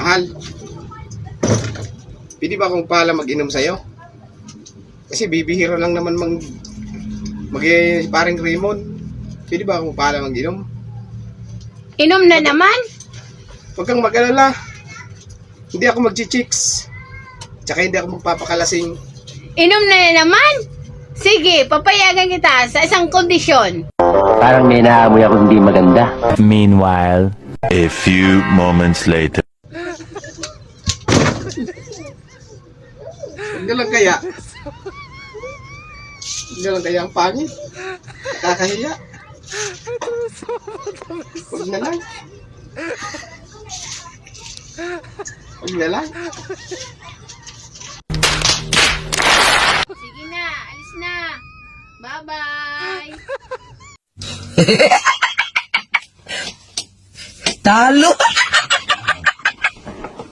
Mahal. Pwede ba akong pala mag-inom sa'yo? Kasi bibihira lang naman mag... mag paring Raymond. Pwede ba akong pala mag-inom? Inom na naman? Huwag kang mag-alala. Hindi ako mag-chicks. Tsaka hindi ako magpapakalasing. Inom na naman? Sige, papayagan kita sa isang kondisyon. Parang may naamoy ako hindi maganda. Meanwhile, A few moments later. Lang kaya. Lang kaya ang pangit. Nakakahiya. Huwag na lang. Huwag na lang. Sige na, alis na. Bye-bye. Talo!